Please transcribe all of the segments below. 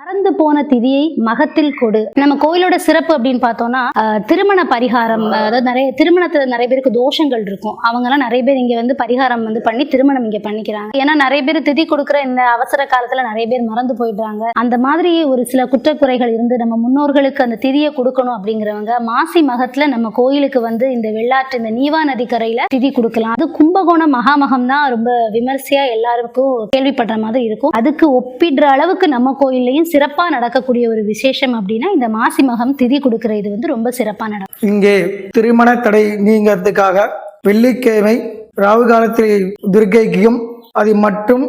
மறந்து போன திதியை மகத்தில் கொடு. நம்ம கோயிலோட சிறப்பு அப்படின்னு பார்த்தோம்னா திருமண பரிகாரம் அதாவது நிறைய திருமணத்துல நிறைய பேருக்கு தோஷங்கள் இருக்கும். அவங்கெல்லாம் நிறைய பேர் இங்க வந்து பரிகாரம் வந்து பண்ணி திருமணம் இங்க பண்ணிக்கிறாங்க. ஏன்னா நிறைய பேர் திதி கொடுக்குற இந்த அவசர காலத்துல நிறைய பேர் மறந்து போயிடுறாங்க. அந்த மாதிரி ஒரு சில குற்றக்குறைகள் இருந்து நம்ம முன்னோர்களுக்கு அந்த திதியை கொடுக்கணும் அப்படிங்கிறவங்க மாசி மகத்துல நம்ம கோயிலுக்கு வந்து இந்த வெள்ளாற்று இந்த நீவா நதிக்கரையில திதி கொடுக்கலாம். அது கும்பகோணம் மகாமகம் தான் ரொம்ப விமர்சையா எல்லாருக்கும் கேள்விப்படுற மாதிரி இருக்கும். அதுக்கு ஒப்பிடுற அளவுக்கு நம்ம கோயில்லையும் சிறப்பாக நடக்கக்கூடிய ஒரு விசேஷம் அப்படின்னா இந்த மாசி மகம் திதி கொடுக்குற இது வந்து ரொம்ப சிறப்பாக நடக்கும். இங்கே திருமண தடை நீங்கிறதுக்காக வெள்ளிக்கிழமை ராகு காலத்தில் துர்க்கைக்கும் அது மட்டும்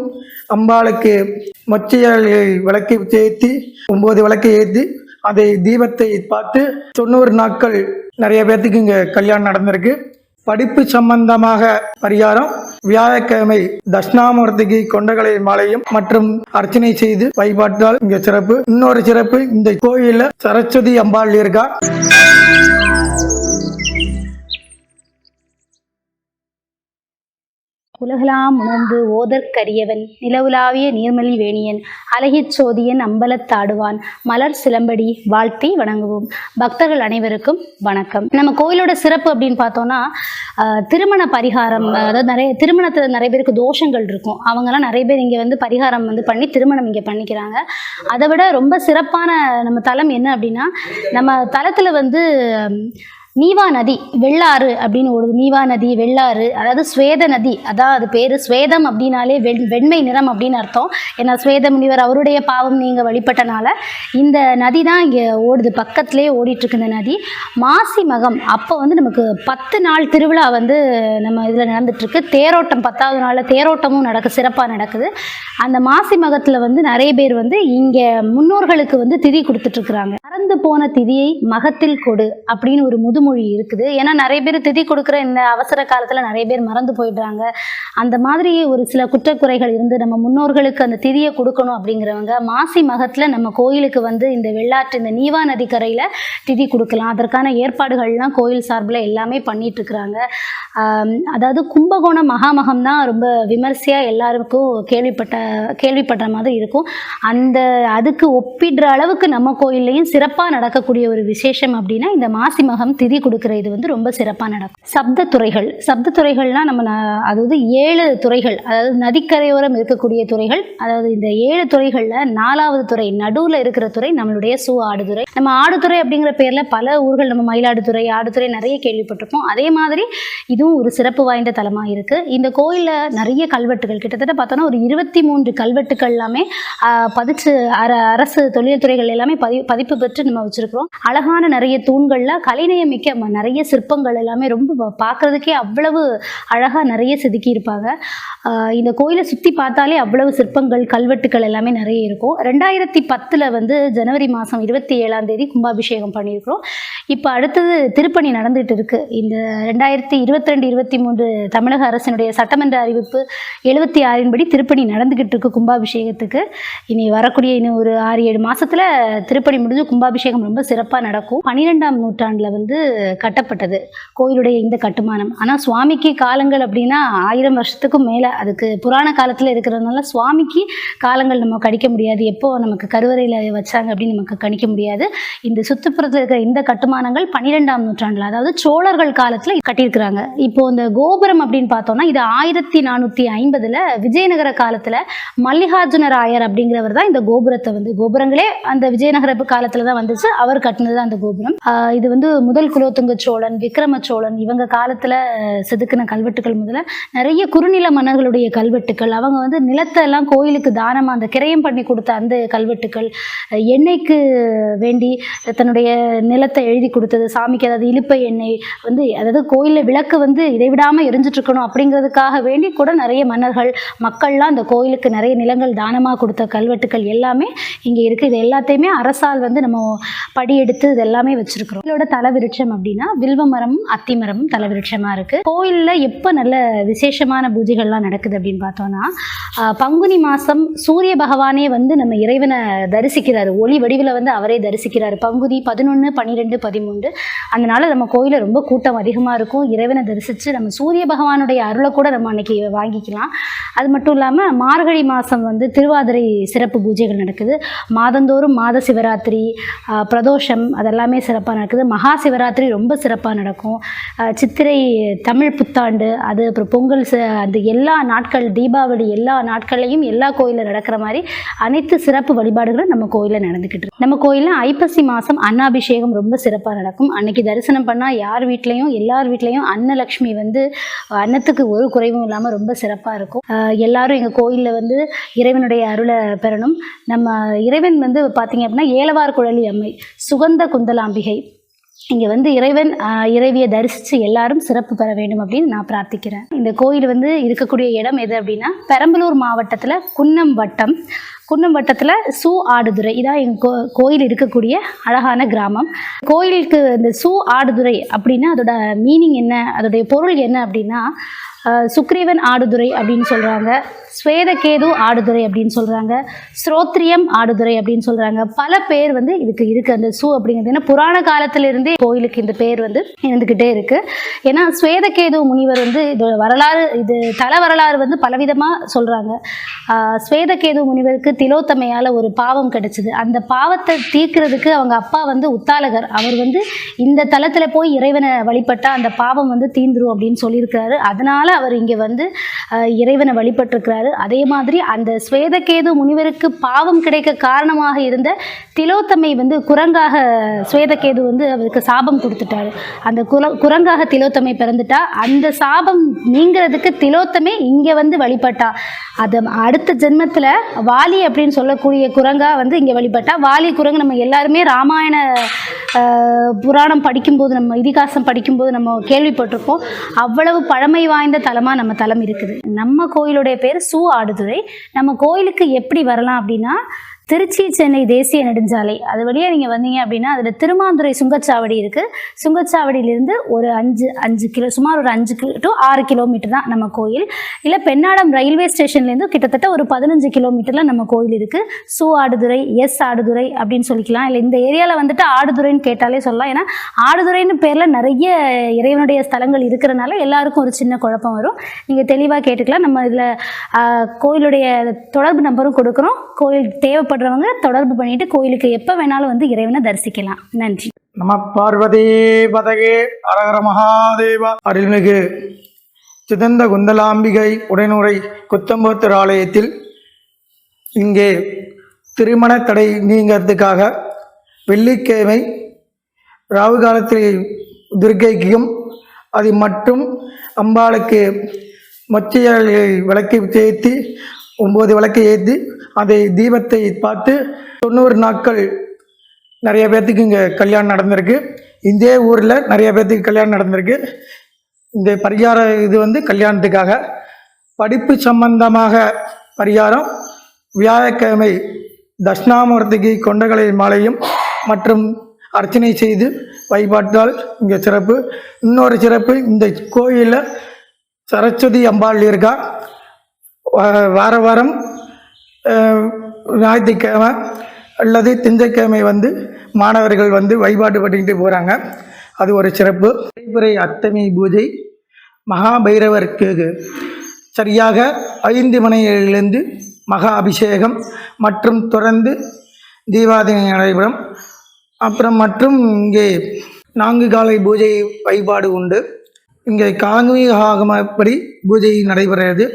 அம்பாளுக்கு மொச்சையை விளக்கை ஏற்றி ஒம்பது விளக்கை ஏற்றி அதை தீபத்தை பார்த்து தொண்ணூறு நாட்கள் நிறைய பேர்த்துக்கு இங்கே கல்யாணம் நடந்திருக்கு. படிப்பு சம்பந்தமாக பரிகாரம் வியாழக்கிழமை தட்சிணாமூர்த்திக்கு கொண்டகலை மாலையும் மற்றும் அர்ச்சனை செய்து வழிபாட்டால் இங்க சிறப்பு. இன்னொரு சிறப்பு இந்த கோயில சரஸ்வதி அம்பாள் இருக்கா? உலகலாம் உணர்ந்து ஓதற்கரியவன் நிலவுலாவிய நீர்மலி வேணியன் அழகிச் சோதியன் அம்பலத்தாடுவான் மலர் சிலம்படி வாழ்த்தி வணங்குவோம். பக்தர்கள் அனைவருக்கும் வணக்கம். நம்ம கோயிலோட சிறப்பு அப்படின்னு பார்த்தோம்னா திருமண பரிகாரம் அதாவது நிறைய திருமணத்தில் நிறைய பேருக்கு தோஷங்கள் இருக்கும். அவங்கெல்லாம் நிறைய பேர் இங்கே வந்து பரிகாரம் வந்து பண்ணி திருமணம் இங்கே பண்ணிக்கிறாங்க. அதை விட ரொம்ப சிறப்பான நம்ம தலம் என்ன அப்படின்னா நம்ம தலத்தில் வந்து நீவா நதி வெள்ளாறு அப்படின்னு ஓடுது. நீவா நதி வெள்ளாறு அதாவது ஸ்வேத நதி. அதான் அது பேர். ஸ்வேதம் அப்படின்னாலே வெண் வெண்மை நிறம் அப்படின்னு அர்த்தம். ஏன்னா ஸ்வேத முனிவர் அவருடைய பாவம் நீங்கள் வழிபட்டனால இந்த நதி தான் இங்கே ஓடுது. பக்கத்துலேயே ஓடிட்டுருக்கு இந்த நதி. மாசி மகம் அப்போ வந்து நமக்கு பத்து நாள் திருவிழா வந்து நம்ம இதில் நடந்துட்டுருக்கு. தேரோட்டம் பத்தாவது நாளில் தேரோட்டமும் நடக்கு சிறப்பாக நடக்குது. அந்த மாசி மகத்தில் வந்து நிறைய பேர் வந்து இங்கே முன்னோர்களுக்கு வந்து திதி கொடுத்துட்ருக்குறாங்க மறந்து போன திதியை மகத்தில் கொடு அப்படின்னு ஒரு முதுமொழி இருக்குது. ஏன்னா நிறைய பேர் திதி கொடுக்குற இந்த அவசர காலத்தில் நிறைய பேர் மறந்து போயிடுறாங்க. அந்த மாதிரி ஒரு சில குற்றக்குறைகள் இருந்து நம்ம முன்னோர்களுக்கு அந்த திதியை கொடுக்கணும் அப்படிங்கிறவங்க மாசி மகத்தில் நம்ம கோயிலுக்கு வந்து இந்த வெள்ளாற்று இந்த நீவா நதிக்கரையில் திதி கொடுக்கலாம். அதற்கான ஏற்பாடுகள்லாம் கோயில் சார்பில் எல்லாமே பண்ணிட்டு இருக்கிறாங்க. அதாவது கும்பகோணம் மகாமகம் தான் ரொம்ப விமர்சையாக எல்லாருக்கும் கேள்விப்பட்ட கேள்விப்படுற மாதிரி இருக்கும். அந்த அதுக்கு ஒப்பிடுற அளவுக்கு நம்ம கோயில்லையும் சிறப்பாக நடக்கக்கூடிய ஒரு விசேஷம் அப்படின்னா இந்த மாசி மகம் திதி கொடுக்குற இது வந்து ரொம்ப சிறப்பாக நடக்கும். சப்த துறைகள் சப்த நம்ம அதாவது ஏழு துறைகள் அதாவது நதிக்கரையோரம் இருக்கக்கூடிய துறைகள் அதாவது இந்த ஏழு துறைகளில் நாலாவது துறை நடுவில் இருக்கிற துறை நம்மளுடைய சு ஆடுதுறை. நம்ம ஆடுதுறை அப்படிங்கிற பேரில் பல ஊர்கள் நம்ம மயிலாடுதுறை ஆடுதுறை நிறைய கேள்விப்பட்டிருப்போம். அதே மாதிரி இதுவும் ஒரு சிறப்பு வாய்ந்த தலமாக இருக்குது இந்த கோயிலில் நிறைய கல்வெட்டுகள். கிட்டத்தட்ட பார்த்தோன்னா ஒரு இருபத்தி மூன்று கல்வெட்டுகள் எல்லாமே பதிச்சு அர அரசு தொழில் துறைகள் எல்லாமே பதி பதிப்பு பெற்று நம்ம வச்சிருக்கிறோம். அழகான நிறைய தூண்கள்ல கலைநயம் மிக்க நிறைய சிற்பங்கள் எல்லாமே ரொம்ப பார்க்கறதுக்கே அவ்வளவு அழகா நிறைய செதுக்கி இருப்பாங்க. இந்த கோயிலை சுற்றி பார்த்தாலே அவ்வளவு சிற்பங்கள் கல்வெட்டுகள் எல்லாமே நிறைய இருக்கும். ரெண்டாயிரத்தி பத்துல வந்து ஜனவரி மாதம் இருபத்தி ஏழாம் தேதி கும்பாபிஷேகம் பண்ணியிருக்கிறோம். இப்போ அடுத்தது திருப்பணி நடந்துட்டு இருக்கு. இந்த ரெண்டாயிரத்தி இருபத்தி ரெண்டு இருபத்தி மூன்று தமிழக அரசினுடைய சட்டமன்ற அறிவிப்பு எழுபத்தி ஆறின்படி திருப்பணி நடந்துகிட்டு இருக்கு கும்பாபிஷேகத்துக்கு. இனி வரக்கூடிய இன்னும் ஒரு ஆறு ஏழு மாசத்துல திருப்பணி முடிஞ்சு கும்பாபிஷேகம் ரொம்ப சிறப்பாக நடக்கும். பன்னிரெண்டாம் நூற்றாண்டில் வந்து கட்டப்பட்டது. கோயிலுடைய இந்த கட்டுமானம். ஆனால் சுவாமிக்கு காலங்கள் அப்படின்னா ஆயிரம் வருஷத்துக்கும் மேலே. அதுக்கு புராண காலத்தில் இருக்கிறதுனால சுவாமிக்கு காலங்கள் நம்ம கணிக்க முடியாது. எப்போ நமக்கு கருவறையில் வச்சாங்க அப்படின்னு நமக்கு கணிக்க முடியாது. இந்த சுற்றுப்புறத்தில் இருக்கிற இந்த கட்டுமானங்கள் பன்னிரெண்டாம் நூற்றாண்டில் அதாவது சோழர்கள் காலத்தில் கட்டியிருக்கிறாங்க. இப்போ இந்த கோபுரம் அப்படின்னு பார்த்தோம்னா இது ஆயிரத்தி நானூற்றி ஐம்பதில் விஜயநகர காலத்தில் மல்லிகார்ஜுன ராயர் அப்படிங்கிறவர் தான் இந்த கோபுரத்தை வந்து கோபுரங்களே அந்த விஜயநகர காலத்தில் தான் வந்துச்சு. அவர் கட்டினது தான் அந்த கோபுரம். இது வந்து முதல் குலோத்துங்க சோழன் விக்ரம சோழன் இவங்க காலத்தில் செதுக்கின கல்வெட்டுகள் முதல்ல. நிறைய குறுநில மன்னர்களுடைய கல்வெட்டுகள் அவங்க வந்து நிலத்தை எல்லாம் கோயிலுக்கு தானமாக அந்த கிரயம் பண்ணி கொடுத்த அந்த கல்வெட்டுகள் எண்ணெய்க்கு வேண்டி தன்னுடைய நிலத்தை எழுதி கொடுத்தது சாமிக்கு அதாவது இலுப்பை எண்ணெய் வந்து அதாவது கோயிலில் விளக்கு வந்து இடைவிடாமல் எரிஞ்சிட்டு இருக்கணும் அப்படிங்கிறதுக்காக வேண்டி கூட நிறைய மன்னர்கள் மக்கள்லாம் அந்த கோயிலுக்கு நிறைய நிலங்கள் தானமாக கொடுத்த கல்வெட்டுகள் எல்லாமே இங்கே இருக்குது இது எல்லாத்தையுமே அரசால் வந்து நம்ம படி எடுத்து இது எல்லாமே வச்சுருக்கிறோம். இதோட தலவிருட்சம் அப்படின்னா வில்வ மரமும் அத்தி மரமும் தல இருக்குது இருக்கு. கோயில்ல எப்போ நல்ல விசேஷமான பூஜைகள்லாம் நடக்குது அப்படின்னு பார்த்தோம்னா பங்குனி மாசம் சூரிய பகவானே வந்து நம்ம இறைவனை தரிசிக்கிறாரு. ஒளி வடிவில் வந்து அவரே தரிசிக்கிறாரு. பங்குனி பதினொன்று பன்னிரெண்டு பதிமூன்று அதனால நம்ம கோயிலில் ரொம்ப கூட்டம் அதிகமாக இருக்கும். இறைவனை தரிசித்து நம்ம சூரிய பகவானுடைய அருளை கூட நம்ம அன்னைக்கு வாங்கிக்கலாம். அது மட்டும் இல்லாமல் மார்கழி மாதம் வந்து திருவாதிரை சிறப்பு பூஜைகள் நடக்குது. மாதந்தோறும் மாத சிவராத்திரி பிரதோஷம் அதெல்லாமே சிறப்பாக நடக்குது. மகா சிவராத்திரி ரொம்ப சிறப்பாக நடக்கும். சித்திரை தமிழ் புத்தாண்டு அது அப்புறம் பொங்கல் அந்த எல்லா நாட்கள் தீபாவளி எல்லா நாட்கள்லையும் எல்லா கோயிலில் நடக்கிற மாதிரி அனைத்து சிறப்பு வழிபாடுகளும் நம்ம கோயிலில் நடந்துக்கிட்டு இருக்கு. நம்ம கோயிலில் ஐப்பசி மாதம் அன்னாபிஷேகம் ரொம்ப சிறப்பாக நடக்கும். அன்னைக்கு தரிசனம் பண்ணால் யார் வீட்லேயும் எல்லார் வீட்லேயும் அன்னலக்ஷ்மி வந்து அன்னத்துக்கு ஒரு குறைவும் இல்லாமல் ரொம்ப சிறப்பாக இருக்கும். எல்லாரும் எங்கள் கோயிலில் வந்து இறைவனுடைய அருளை பெறணும். நம்ம இறைவன் வந்து பார்த்தீங்க அப்படின்னா ஏலவார் குழல் அம்மை சுகந்த குந்தலாம்பிகை. இங்கே வந்து இறைவன் இறைவியை தரிசித்து எல்லாரும் சிறப்பு பெற வேண்டும் அப்படின்னு நான் பிரார்த்திக்கிறேன். இந்த கோயில் வந்து இருக்கக்கூடிய இடம் எது அப்படின்னா பெரம்பலூர் மாவட்டத்தில் குன்னம் வட்டம். குன்னம் வட்டத்தில் சூ ஆடுதுறை. இதான் எங்கள் கோ கோயில் இருக்கக்கூடிய அழகான கிராமம். கோயிலுக்கு இந்த சூ ஆடுதுறை அப்படின்னா அதோட மீனிங் என்ன அதோடைய பொருள் என்ன அப்படின்னா சுக்ரீவன் ஆடுதுறை அப்படின்னு சொல்கிறாங்க ஸ்வேதகேது ஆடுதுறை அப்படின்னு சொல்கிறாங்க ஸ்ரோத்ரியம் ஆடுதுறை அப்படின்னு சொல்கிறாங்க பல பேர் வந்து இதுக்கு இருக்குது அந்த சூ அப்படிங்கிறது ஏன்னா புராண காலத்திலிருந்தே கோயிலுக்கு இந்த பேர் வந்து இருந்துக்கிட்டே இருக்குது ஏன்னா ஸ்வேதகேது முனிவர் வந்து இது வரலாறு இது தல வரலாறு வந்து பலவிதமாக சொல்கிறாங்க ஸ்வேதகேது முனிவருக்கு திலோத்தமையால் ஒரு பாவம் கிடைச்சிது. அந்த பாவத்தை தீர்க்கிறதுக்கு அவங்க அப்பா வந்து உத்தாலகர். அவர் வந்து இந்த தலத்தில் போய் இறைவனை வழிபட்டால் அந்த பாவம் வந்து தீந்துரும் அப்படின்னு சொல்லியிருக்கிறாரு. அதனால் அவர் இங்கே வந்து இறைவனை வழிபட்டிருக்கிறாரு. அதே மாதிரி அந்த ஸ்வேதகேது முனிவருக்கு பாவம் கிடைக்க காரணமாக இருந்த திலோத்தமை வந்து குரங்காக ஸ்வேதகேது வந்து அவருக்கு சாபம் கொடுத்துட்டாரு. அந்த குல குரங்காக திலோத்தமை பிறந்துட்டா அந்த சாபம் நீங்கிறதுக்கு திலோத்தமை இங்கே வந்து வழிபட்டா. அது அடுத்த ஜென்மத்தில் வாலி அப்படின்னு சொல்லக்கூடிய குரங்கா வந்து இங்கே வழிபட்டா. வாலி குரங்கு நம்ம எல்லாருமே ராமாயண புராணம் படிக்கும்போது நம்ம இதிகாசம் படிக்கும்போது நம்ம கேள்விப்பட்டிருப்போம். அவ்வளவு பழமை வாய்ந்த தலமாக நம்ம தலம் இருக்குது. நம்ம கோயிலுடைய பேர் சூ ஆடுதுறை. நம்ம கோயிலுக்கு எப்படி வரலாம் அப்படின்னா திருச்சி சென்னை தேசிய நெடுஞ்சாலை. அது வழியாக நீங்கள் வந்தீங்க அப்படின்னா அதில் திருமாந்துறை சுங்கச்சாவடி இருக்குது சுங்கச்சாவடியிலேருந்து ஒரு அஞ்சு அஞ்சு கிலோ சுமார் ஒரு அஞ்சு கிலோ டு ஆறு கிலோமீட்டர் தான் நம்ம கோயில். இல்லை பெண்ணாடம் ரயில்வே ஸ்டேஷன்லேருந்து கிட்டத்தட்ட ஒரு பதினஞ்சு கிலோமீட்டரில் நம்ம கோயில் இருக்குது சு ஆடுதுறை எஸ் ஆடுதுறை அப்படின்னு சொல்லிக்கலாம். இல்லை இந்த ஏரியாவில் வந்துட்டு ஆடுதுறைன்னு கேட்டாலே சொல்லலாம். ஏன்னா ஆடுதுறைன்னு பேரில் நிறைய இறைவனுடைய ஸ்தலங்கள் இருக்கிறனால எல்லாருக்கும் ஒரு சின்ன குழப்பம் வரும். நீங்கள் தெளிவாக கேட்டுக்கலாம். நம்ம இதில் கோயிலுடைய தொடர்பு நம்பரும் கொடுக்குறோம். கோயில் தேவைப்படுறவங்க தொடர்பு பண்ணிட்டு கோயிலுக்கு எப்போ வேணாலும் வந்து இறைவனை தரிசிக்கலாம். நன்றி. நம பார்வதி பதகே அரகர மகாதேவா. அருள்மிகு சிதந்த குந்தலாம்பிகை உடனுரை குத்தம்போத்தர் ஆலயத்தில் இங்கே திருமண தடை நீங்கிறதுக்காக வெள்ளிக்கிழமை ராவு காலத்தில் துர்க்கைக்கும் அது மட்டும் அம்பாளுக்கு மொச்சையை விளக்கி ஏற்றி ஒம்பது விளக்கை ஏற்றி அதை தீபத்தை பார்த்து தொண்ணூறு நாட்கள் நிறைய பேர்த்துக்கு இங்கே கல்யாணம் நடந்திருக்கு. இதே ஊரில் நிறைய பேர்த்துக்கு கல்யாணம் நடந்திருக்கு. இந்த பரிகார இது வந்து கல்யாணத்துக்காக. படிப்பு சம்பந்தமாக பரிகாரம் வியாழக்கிழமை தட்சிணாமூர்த்திக்கு கொண்டகலை மாலையும் மற்றும் அர்ச்சனை செய்து வழிபாட்டால் இங்கே சிறப்பு. இன்னொரு சிறப்பு இந்த கோயிலில் சரஸ்வதி அம்பாள் இருக்கா. வார வாரம் ஞாயிற்றுக்கிழமை அல்லது திங்கட்கிழமை வந்து மாணவர்கள் வந்து வழிபாடு பண்ணிக்கிட்டு போகிறாங்க அது ஒரு சிறப்பு. தேய்பிறை அத்தமி பூஜை மகாபைரவருக்கு சரியாக ஐந்து மணியிலிருந்து மகா அபிஷேகம் மற்றும் தொடர்ந்து தீபாவளி நடைபெறும். அப்புறம் மற்றும் இங்கே நான்கு காலை பூஜை வழிபாடு உண்டு. இங்கே காங்குமி ஆகமப்படி பூஜை நடைபெறுகிறது.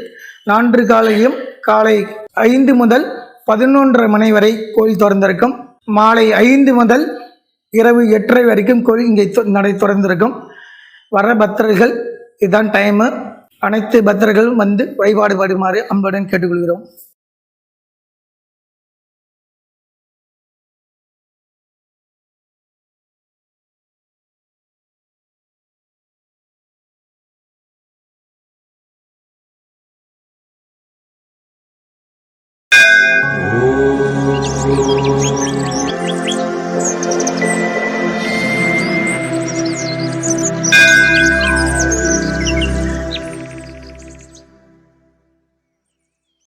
நான்கு காலையும் காலை ஐந்து முதல் பதினொன்றரை மணி வரை கோயில் திறந்திருக்கும். மாலை ஐந்து முதல் இரவு எட்டரை வரைக்கும் கோயில் இங்கே தொ- நடை திறந்திருக்கும். வர பக்தர்கள் இதுதான் டைமு அனைத்து பக்தர்களும் வந்து வழிபாடு பாடுமாறு அன்புடன் கேட்டுக்கொள்கிறோம். Música